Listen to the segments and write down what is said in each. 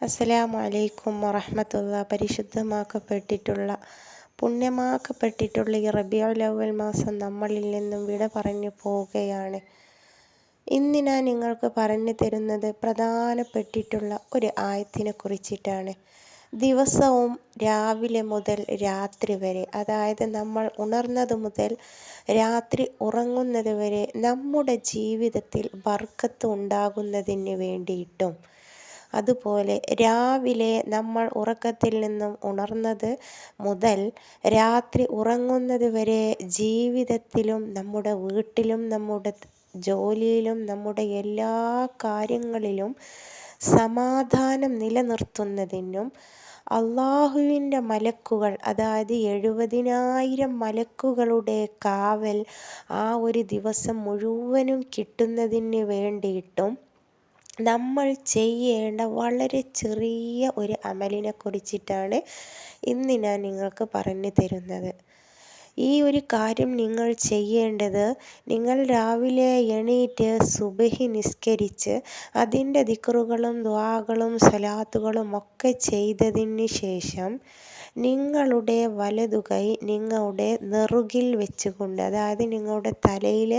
അസ്സലാമു അലൈക്കും വറഹമത്തുള്ള പരിശുദ്ധമാക്കപ്പെട്ടിട്ടുള്ള പുണ്യമാക്കപ്പെട്ടിട്ടുള്ള ഈ റബിയുൽ മാസം നമ്മളിൽ നിന്നും വിട പറഞ്ഞു പോവുകയാണ്. ഇന്ന് ഞാൻ നിങ്ങൾക്ക് പറഞ്ഞു തരുന്നത് പ്രധാനപ്പെട്ടിട്ടുള്ള ഒരു ആയത്തിനെ കുറിച്ചിട്ടാണ്. ദിവസവും രാവിലെ മുതൽ രാത്രി വരെ അതായത് നമ്മൾ ഉണർന്നത് മുതൽ രാത്രി ഉറങ്ങുന്നത് വരെ നമ്മുടെ ജീവിതത്തിൽ ബർക്കത്ത് ഉണ്ടാകുന്നതിന് വേണ്ടിയിട്ടും അതുപോലെ രാവിലെ നമ്മൾ ഉറക്കത്തിൽ നിന്നും ഉണർന്നത് മുതൽ രാത്രി ഉറങ്ങുന്നത് വരെ ജീവിതത്തിലും നമ്മുടെ വീട്ടിലും നമ്മുടെ ജോലിയിലും നമ്മുടെ എല്ലാ കാര്യങ്ങളിലും സമാധാനം നിലനിർത്തുന്നതിനും അള്ളാഹുവിന്റെ മലക്കുകൾ അതായത് എഴുപതിനായിരം മലക്കുകളുടെ കാവൽ ആ ഒരു ദിവസം മുഴുവനും കിട്ടുന്നതിന് വേണ്ടിയിട്ടും നമ്മൾ ചെയ്യേണ്ട വളരെ ചെറിയ ഒരു അമലിനെ കുറിച്ചിട്ടാണ് ഇന്ന് ഞാൻ നിങ്ങൾക്ക് പറഞ്ഞു തരുന്നത്. ഈ ഒരു കാര്യം നിങ്ങൾ ചെയ്യേണ്ടത് നിങ്ങൾ രാവിലെ എണീറ്റ് സുബഹി നിസ്കരിച്ച് അതിന്റെ ദിക്റുകളും ദ്വാകളും സലാത്തുകളും ഒക്കെ ചെയ്തതിന് ശേഷം നിങ്ങളുടെ വലതുകൈ നിങ്ങളുടെ നെറുകിൽ വെച്ചുകൊണ്ട് അതായത് നിങ്ങളുടെ തലയിൽ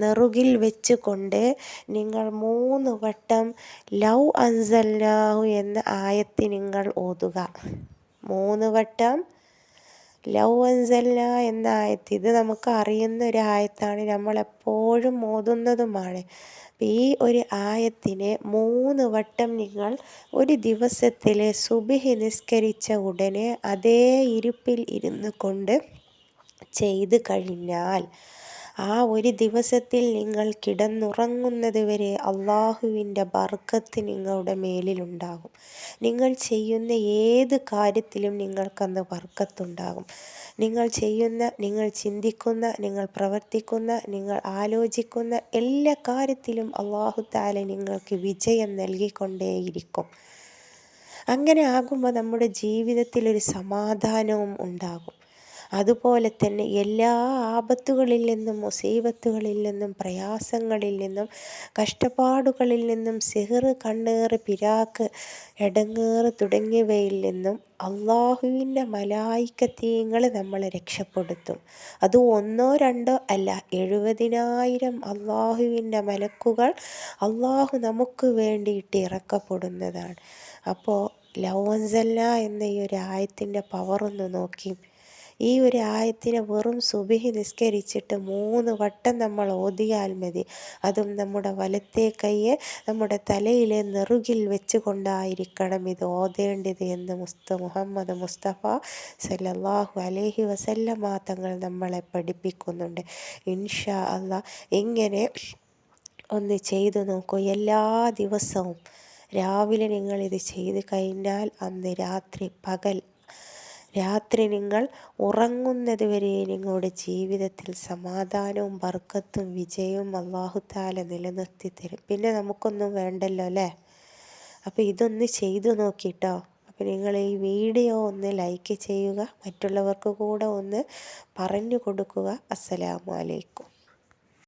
നെറുകിൽ വെച്ചുകൊണ്ട് നിങ്ങൾ മൂന്ന് വട്ടം ലൗ അൻസല്ലാഹു എന്ന ആയത്ത് നിങ്ങൾ ഓതുക. മൂന്ന് വട്ടം ലവ് അൻസല്ല എന്ന ആയത്ത് ഇത് നമുക്ക് അറിയുന്ന ഒരു ആയത്താണ്. നമ്മൾ എപ്പോഴും ഓതുന്നതുമാണ്. ഈ ഒരു ആയത്തിനെ മൂന്ന് വട്ടം നിങ്ങൾ ഒരു ദിവസത്തിൽ സുബിഹി നിസ്കരിച്ച ഉടനെ അതേ ഇരുപ്പിൽ ഇരുന്ന് കൊണ്ട് ചെയ്ത് കഴിഞ്ഞാൽ ആ ഒരു ദിവസത്തിൽ നിങ്ങൾ കിടന്നുറങ്ങുന്നത് വരെ അള്ളാഹുവിന്റെ ബർക്കത്ത് നിങ്ങളുടെ മേലിലുണ്ടാകും. നിങ്ങൾ ചെയ്യുന്ന ഏത് കാര്യത്തിലും നിങ്ങൾക്കന്ന് ബർക്കത്തുണ്ടാകും. നിങ്ങൾ ചെയ്യുന്ന നിങ്ങൾ ചിന്തിക്കുന്ന നിങ്ങൾ പ്രവർത്തിക്കുന്ന നിങ്ങൾ ആലോചിക്കുന്ന എല്ലാ കാര്യത്തിലും അള്ളാഹു താല നിങ്ങൾക്ക് വിജയം നൽകിക്കൊണ്ടേയിരിക്കും. അങ്ങനെ ആകുമ്പോൾ നമ്മുടെ ജീവിതത്തിൽ ഒരു സമാധാനവും ഉണ്ടാകും. അതുപോലെ തന്നെ എല്ലാ ആപത്തുകളിൽ നിന്നും മുസീബത്തുകളിൽ നിന്നും പ്രയാസങ്ങളിൽ നിന്നും കഷ്ടപ്പാടുകളിൽ നിന്നും സിഹറ് കണ്ണേറ് പിരാക്ക് എടങ്ങേറ് തുടങ്ങിയവയിൽ നിന്നും അള്ളാഹുവിന്റെ മലായിക്കത്തീങ്ങൾ നമ്മളെ രക്ഷപ്പെടുത്തും. അത് ഒന്നോ രണ്ടോ അല്ല എഴുപതിനായിരം അള്ളാഹുവിന്റെ മലക്കുകൾ അള്ളാഹു നമുക്ക് വേണ്ടിയിട്ട് ഇറക്കപ്പെടുന്നതാണ്. അപ്പോൾ ലവൻസല്ല എന്ന ഈ ഒരു ആയത്തിന്റെ പവറൊന്ന് നോക്കി. ഈ ഒരു ആയത്തിനെ വെറും സുബിഹി നിസ്കരിച്ചിട്ട് മൂന്ന് വട്ടം നമ്മൾ ഓതിയാൽ മതി. അതും നമ്മുടെ വലത്തെ കൈയെ നമ്മുടെ തലയിലെ നെറുകിൽ വെച്ചുകൊണ്ടായിരിക്കണം ഇത് ഓതേണ്ടത് എന്ന് മുസ്ത മുഹമ്മദ് മുസ്തഫ സല്ലാഹു അലഹി വസല്ലമാ തങ്ങൾ നമ്മളെ പഠിപ്പിക്കുന്നുണ്ട്. ഇൻഷാ അല്ല ഇങ്ങനെ ഒന്ന് ചെയ്തു നോക്കൂ. എല്ലാ ദിവസവും രാവിലെ നിങ്ങൾ ഇത് ചെയ്ത് കഴിഞ്ഞാൽ അന്ന് രാത്രി പകൽ രാത്രി നിങ്ങൾ ഉറങ്ങുന്നത് വരെ നിങ്ങളുടെ ജീവിതത്തിൽ സമാധാനവും ബർക്കത്തും വിജയവും അള്ളാഹുത്താല നിലനിർത്തി തരും. പിന്നെ നമുക്കൊന്നും വേണ്ടല്ലോ അല്ലേ? അപ്പോൾ ഇതൊന്ന് ചെയ്തു നോക്കിട്ടോ. അപ്പോൾ നിങ്ങൾ ഈ വീഡിയോ ഒന്ന് ലൈക്ക് ചെയ്യുക മറ്റുള്ളവർക്ക് കൂടെ ഒന്ന് പറഞ്ഞു കൊടുക്കുക. അസ്സലാമു അലൈക്കും.